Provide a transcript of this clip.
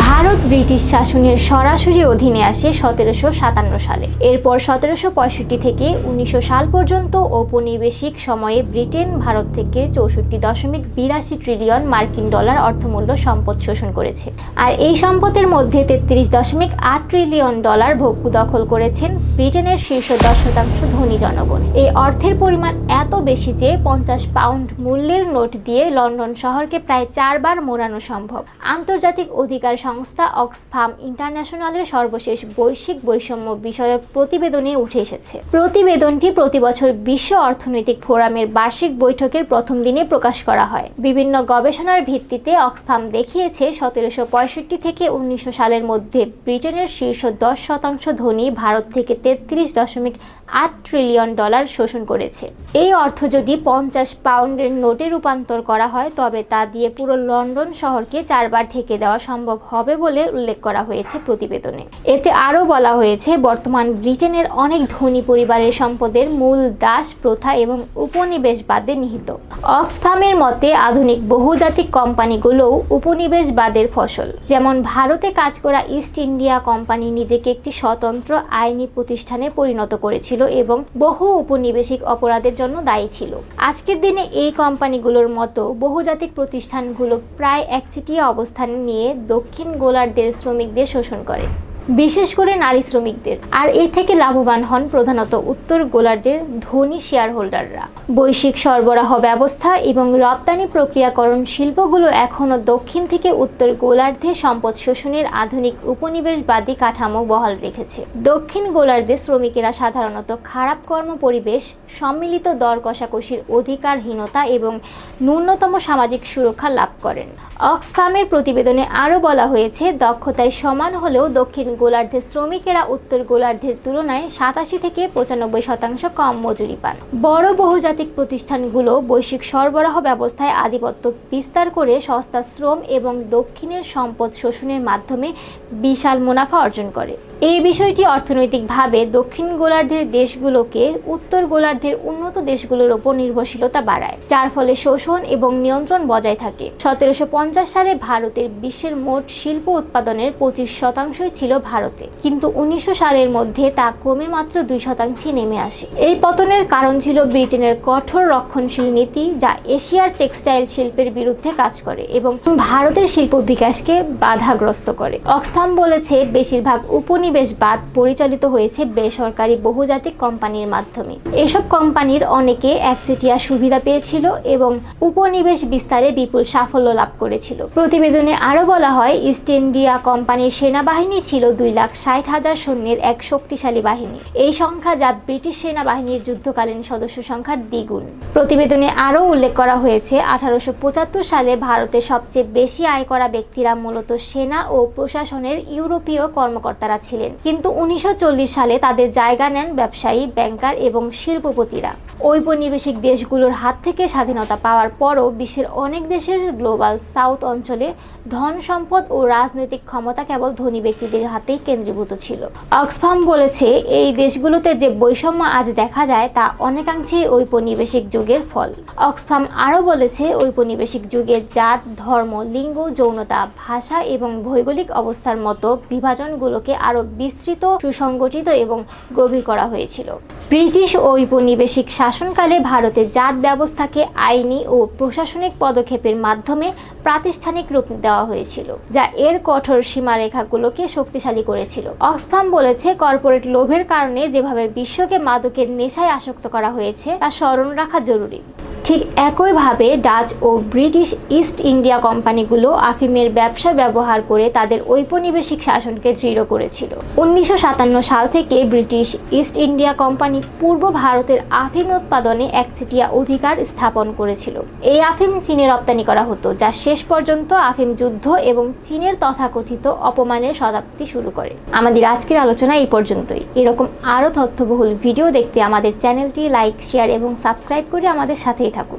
Bharat British শাসনের সরাসরি অধীনে আসে সতেরোশো সাতান্ন সালে। এরপর সতেরোশো পঁয়ষট্টি থেকে উনিশশো সাল পর্যন্ত ঔপনিবেশিক সময়ে ব্রিটেন ভারত থেকে চৌষট্টি দশমিক বিরাশি ট্রিলিয়ন মার্কিন ডলার অর্থমূল্য সম্পদ শোষণ করেছে। আর এই সম্পদের মধ্যে তেত্রিশ দশমিক আট ট্রিলিয়ন ডলার ভোগ্য দখল করেছেন ব্রিটেনের শীর্ষ দশ শতাংশ ধনী জনগণ। এই অর্থের পরিমাণ এত বেশি যে পঞ্চাশ পাউন্ড মূল্যের নোট দিয়ে লন্ডন শহরকে প্রায় চারবার মোড়ানো সম্ভব। আন্তর্জাতিক অধিকার সংস্থা অক্সফাম ইন্টারন্যাশনালের সর্বশেষ বৈশ্বিক বৈষম্য বিষয়ক প্রতিবেদনে উঠে এসেছে। প্রতিবেদনটি প্রতি বছর বিশ্ব অর্থনৈতিক ফোরামের বার্ষিক বৈঠকের প্রথম দিনে প্রকাশ করা হয়। বিভিন্ন গবেষণার ভিত্তিতে অক্সফাম দেখিয়েছে, সতেরোশো পঁয়ষট্টি থেকে উনিশশো সালের মধ্যে ব্রিটেনের শীর্ষ দশ শতাংশ ধনী, ভারত থেকে তেত্রিশ দশমিক আট ট্রিলিয়ন ডলার শোষণ করেছে। এই অর্থ যদি পঞ্চাশ পাউন্ডের নোটে রূপান্তর করা হয়, তবে তা দিয়ে পুরো লন্ডন শহরকে চারবার ঢেকে দেওয়া সম্ভব হবে বলে উল্লেখ করা হয়েছে প্রতিবেদনে। এতে আরও বলা হয়েছে, বর্তমান ব্রিটেনের অনেক ধনী পরিবারের সম্পদের মূল দাস প্রথা এবং উপনিবেশবাদে নিহিত। অক্সফামের মতে, আধুনিক বহুজাতিক কোম্পানিগুলোও উপনিবেশবাদের ফসল। যেমন ভারতে কাজ করা ইস্ট ইন্ডিয়া কোম্পানি নিজেকে একটি স্বতন্ত্র আইনি প্রতিষ্ঠানে পরিণত করেছিল। এবং বহু উপনিবেশিক অপরাধের জন্য দায়ী ছিল। আজকের দিনে এই কোম্পানিগুলোর মতো বহুজাতিক প্রতিষ্ঠানগুলো প্রায় একচেটিয়া অবস্থান নিয়ে দক্ষিণ গোলার্ধের শ্রমিকদের শোষণ করে। বিশেষ করে নারী শ্রমিকদের। আর এ থেকে লাভবান হন প্রধানত উত্তর গোলার্ধের ধনী শেয়ার হোল্ডাররা বৈশ্বিক সরবরাহ ব্যবস্থা এবং রপ্তানি প্রক্রিয়াকরণ শিল্পগুলো এখনও দক্ষিণ থেকে উত্তর গোলার্ধে সম্পদ শোষণের আধুনিক উপনিবেশবাদী কাঠামো বহাল রেখেছে। দক্ষিণ গোলার্ধে শ্রমিকেরা সাধারণত খারাপ কর্ম পরিবেশ সম্মিলিত দর কষাকষির অধিকারহীনতা এবং ন্যূনতম সামাজিক সুরক্ষা লাভ করেন। অক্সফামের প্রতিবেদনে আরও বলা হয়েছে, দক্ষতায় সমান হলেও দক্ষিণ গোলার্ধের শ্রমিকেরা উত্তর গোলার্ধের তুলনায় সাতাশি থেকে পঁচানব্বই শতাংশ কম মজুরি পান। বড় বহুজাতিক প্রতিষ্ঠানগুলো বৈশ্বিক সরবরাহ ব্যবস্থায় আধিপত্য বিস্তার করে সস্তা শ্রম এবং দক্ষিণের সম্পদ শোষণের মাধ্যমে বিশাল মুনাফা অর্জন করে। এই বিষয়টি অর্থনৈতিকভাবে দক্ষিণ গোলার্ধের দেশগুলোকে উত্তর গোলার্ধের উন্নত দেশগুলোর ওপর নির্ভরশীলতা বাড়ায়, যার ফলে শোষণ এবং নিয়ন্ত্রণ বজায় থাকে। সতেরোশো পঞ্চাশ সালে ভারতের বিশ্বের মোট শিল্প উৎপাদনের পঁচিশ শতাংশই ছিল ভারতে। কিন্তু উনিশশো সালের মধ্যে তা কমে মাত্র দুই শতাংশে নেমে আসে। এই পতনের কারণ ছিল ব্রিটেনের কঠোর রক্ষণশীল নীতি, যা এশিয়ার টেক্সটাইল শিল্পের বিরুদ্ধে কাজ করে এবং ভারতের শিল্প বিকাশকে বাধাগ্রস্ত করে। অক্সফাম বলেছে, বেশিরভাগ উপনিবেশবাদ পরিচালিত হয়েছে বেসরকারি বহুজাতিক কোম্পানির মাধ্যমে। এসব কোম্পানির অনেকে একচেটিয়া সুবিধা পেয়েছিল এবং উপনিবেশ বিস্তারে বিপুল সাফল্য লাভ করেছিল। প্রতিবেদনে আরও বলা হয়, ইস্ট ইন্ডিয়া কোম্পানির সেনাবাহিনী ছিল দুই লাখ ষাট হাজার সৈন্যের এক শক্তিশালী বাহিনী। এই সংখ্যা যা ব্রিটিশ সেনাবাহিনীর যুদ্ধকালীন সদস্য সংখ্যার দ্বিগুণ। প্রতিবেদনে আরও উল্লেখ করা হয়েছে, আঠারোশো পঁচাত্তর সালে ভারতের সবচেয়ে বেশি আয় করা ব্যক্তিরা মূলত সেনা ও প্রশাসনের ইউরোপীয় কর্মকর্তারা ছিলেন। কিন্তু উনিশশো চল্লিশ সালে তাদের জায়গা নেন ব্যবসায়ী ব্যাংকার এবং শিল্পপতিরা। ঔপনিবেশিক দেশগুলোর হাত থেকে স্বাধীনতা পাওয়ার পরও বিশ্বের অনেক দেশের গ্লোবাল সাউথ অঞ্চলে ধন সম্পদ ও রাজনৈতিক ক্ষমতা কেবল ধনী ব্যক্তিদের হাতেই কেন্দ্রীভূত ছিল। অক্সফাম বলেছে, এই দেশগুলোতে যে বৈষম্য আজ দেখা যায় তা অনেকাংশেই ঔপনিবেশিক যুগের ফল। অক্সফাম আরও বলেছে, ঔপনিবেশিক যুগে জাত, ধর্ম, লিঙ্গ, যৌনতা, ভাষা এবং ভৌগোলিক অবস্থার মতো বিভাজনগুলোকে আরও বিস্তৃত, সুসংগঠিত এবং গভীর করা হয়েছিল। ব্রিটিশ ঔপনিবেশিক শাসনকালে ভারতের জাত ব্যবস্থাকে আইনি ও প্রশাসনিক পদক্ষেপের মাধ্যমে প্রাতিষ্ঠানিক রূপ দেওয়া হয়েছিল, যা এর কঠোর সীমারেখাগুলোকে শক্তিশালী করেছিল। অক্সফাম বলেছে, কর্পোরেট লোভের কারণে যেভাবে বিশ্বকে মাদকের নেশায় আসক্ত করা হয়েছে, তা স্মরণ রাখা জরুরি। ঠিক একইভাবে ডাচ ও ব্রিটিশ ইস্ট ইন্ডিয়া কোম্পানিগুলো আফিমের ব্যবসা ব্যবহার করে তাদের ঔপনিবেশিক শাসনকে দৃঢ় করেছিল। উনিশশো সাতান্ন সাল থেকে ব্রিটিশ ইস্ট ইন্ডিয়া কোম্পানি পূর্ব ভারতের আফিম উৎপাদনে একচেটিয়া অধিকার স্থাপন করেছিল। এই আফিম চীনে রপ্তানি করা হতো, যা শেষ পর্যন্ত আফিম যুদ্ধ এবং চীনের তথাকথিত অপমানের শতাব্দী শুরু করে। আমাদের আজকের আলোচনা এই পর্যন্তই। এরকম আরও তথ্যবহুল ভিডিও দেখতে আমাদের চ্যানেলটি লাইক, শেয়ার এবং সাবস্ক্রাইব করে আমাদের সাথেই থাকুন।